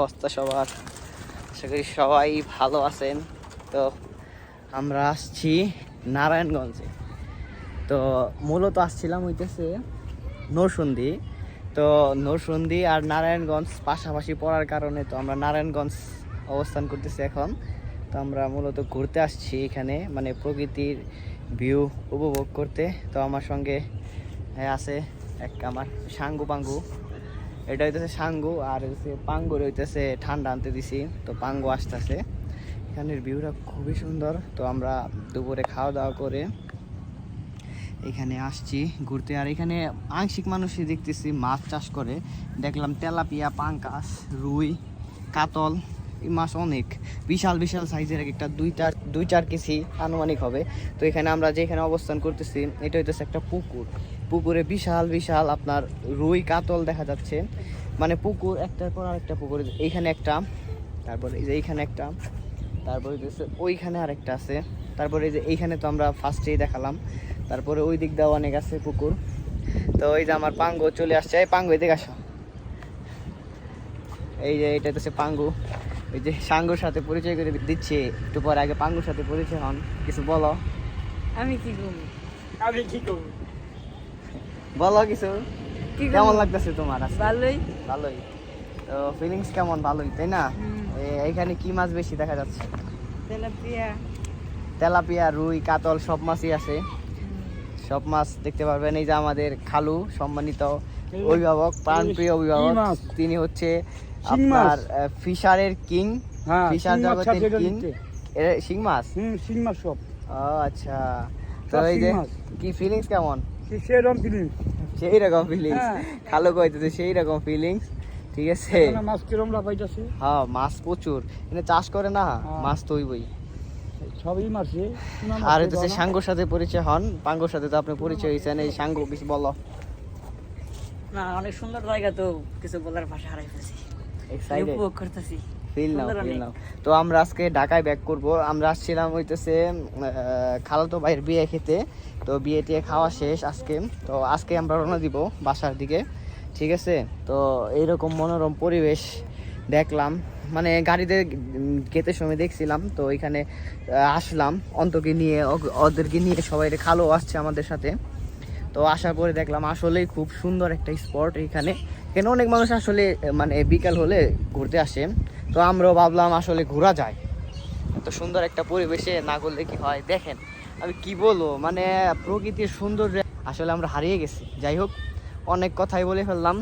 অবস্থা সবার। আশা করি সবাই ভালো আছেন। তো আমরা আসছি নারায়ণগঞ্জে। তো মূলত আসছিলাম হইতেছে নরসুন্দি। তো নরসুন্দি আর নারায়ণগঞ্জ পাশাপাশি পড়ার কারণে তো আমরা নারায়ণগঞ্জ অবস্থান করতেছি এখন। তো আমরা মূলত ঘুরতে আসছি এখানে মানে প্রকৃতির ভিউ উপভোগ করতে। তো আমার সঙ্গে আছে এক আমার সাঙ্গু পাঙ্গু। এটা হইতেছে সাঙ্গু আর হইতেছে পাঙ্গুর হইতেছে ঠান্ডা আনতে দিছি। তো পাঙ্গু আসতেছে। এখানের ভিউটা খুবই সুন্দর। তো আমরা দুপুরে খাওয়া দাওয়া করে এখানে আসছি ঘুরতে। আর এখানে আংশিক মানুষই দেখতেছি মাছ চাষ করে। দেখলাম তেলাপিয়া পাঙ্কাস রুই, কাতল। মাছ অনেক। বিশাল বিশাল সাইজের এক একটা দুই চার দুই চার কেজি আনুমানিক হবে। তো এখানে আমরা যেখানে অবস্থান করতেছি, এটা হইতেছে একটা পুকুর। পুকুরে বিশাল বিশাল আপনার রুই কাতল দেখা যাচ্ছে। মানে পুকুর একটার পর আরেকটা পুকুর, এইখানে একটা, তারপরে এই যে এইখানে একটা, তারপরে ওইখানে আরেকটা আছে। তারপরে এই যে এইখানে তো আমরা ফার্স্টেই দেখালাম। তারপরে ওই দিক দিয়েও অনেক আছে পুকুর। তো এই যে আমার পাঙ্গু চলে আসছে। এই পাঙ্গু এদিকে আসো। এই যে এটা হচ্ছে পাঙ্গু। এই যে সাঙ্গুর সাথে পরিচয় করে দিচ্ছি একটু পরে আগে পাঙ্গুর সাথে পরিচয় হন কিছু বলো। আমি কি করব? আমি কি করব? বলো কিছু। কেমন লাগতেছে তোমার ভালোই। ভালোই। তো ফিলিংস কেমন? ভালোই তাই না? হুম। এ- এইখানে কি মাছ বেশি দেখা যাচ্ছে? তেলাপিয়া। তেলাপিয়া রুই কাতল সব মাছই আছে। সব মাছ দেখতে পারবেন। এই যে আমাদের খালু সম্মানিত অভিভাবক প্রাণপ্রিয় অভিভাবক তিনি হচ্ছে? আপনার ফিশারের কিং হ্যাঁ ফিশার জগতের কিং। শিং মাছ? হুম শিং মাছ সব। ও আচ্ছা। তো এই যে কি ফিলিংস কেমন? সেই রকম ফিলিংস হ্যাঁ। খালু কইতেছে সেই রকম ফিলিংস ঠিক আছে? মাছ কিরম লাফাইতেছে হ্যাঁ মাছ প্রচুর। এখানে চাষ করে না হ্যাঁ। মাছ তো হইবই সবই মাছ। আর তো হচ্ছে ভালো। সাথে পরিচয় হন। পাঙ্গুর সাথে তো আপনি পরিচয় হয়েছেন এই সাঙ্গু কিছু বলো। না অনেক সুন্দর জায়গা তো কিছু বলার ভাষা হারাই ফেলছি। এক্সাইটেড উপভোগ করতেছি। ফিল নাও ফিল নাও তো আমরা আজকে ঢাকায় ব্যাক করব। আমরা আসছিলাম হইতেছে খালাতো ভাইয়ের বিয়ে খেতে। তো বিয়ে টিয়ে খাওয়া শেষ আজকে। তো আজকে আমরা রওনা দিব বাসার দিকে। ঠিক আছে? তো এইরকম মনোরম পরিবেশ দেখলাম। মানে গাড়িতে গেতে সময় দেখছিলাম। তো এখানে আসলাম। অন্তকে নিয়ে ওদেরকে নিয়ে সবাই খালো আসছে আমাদের সাথে। তো আসার পরে দেখলাম আসলেই খুব সুন্দর একটা স্পট এখানে। এখানে অনেক মানুষ আসলে মানে বিকাল হলে ঘুরতে আসে। তো আমরাও ভাবলাম আসলে ঘোরা যায়। এত সুন্দর একটা পরিবেশে না করলে কি হয়? দেখেন, আমি কি বলব? মানে প্রকৃতির সৌন্দর্য আসলে আমরা হারিয়ে গেছি। যাই হোক, অনেক কথাই বলে ফেললাম।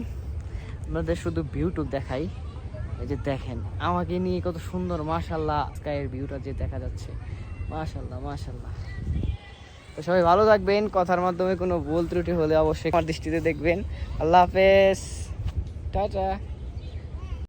আপনাদের শুধু ভিউটুক দেখাই। এই যে দেখেন, আমাকে নিয়ে কত সুন্দর মাশাল্লাহ স্কাইয়ের ভিউটা যে দেখা যাচ্ছে। মাশাল্লাহ মাশাল্লাহ তো সবাই ভালো থাকবেন, কথার মাধ্যমে কোনো ভুল ত্রুটি হলে অবশ্যই আমার দৃষ্টিতে দেখবেন। আল্লাহ হাফেজ। টাটা।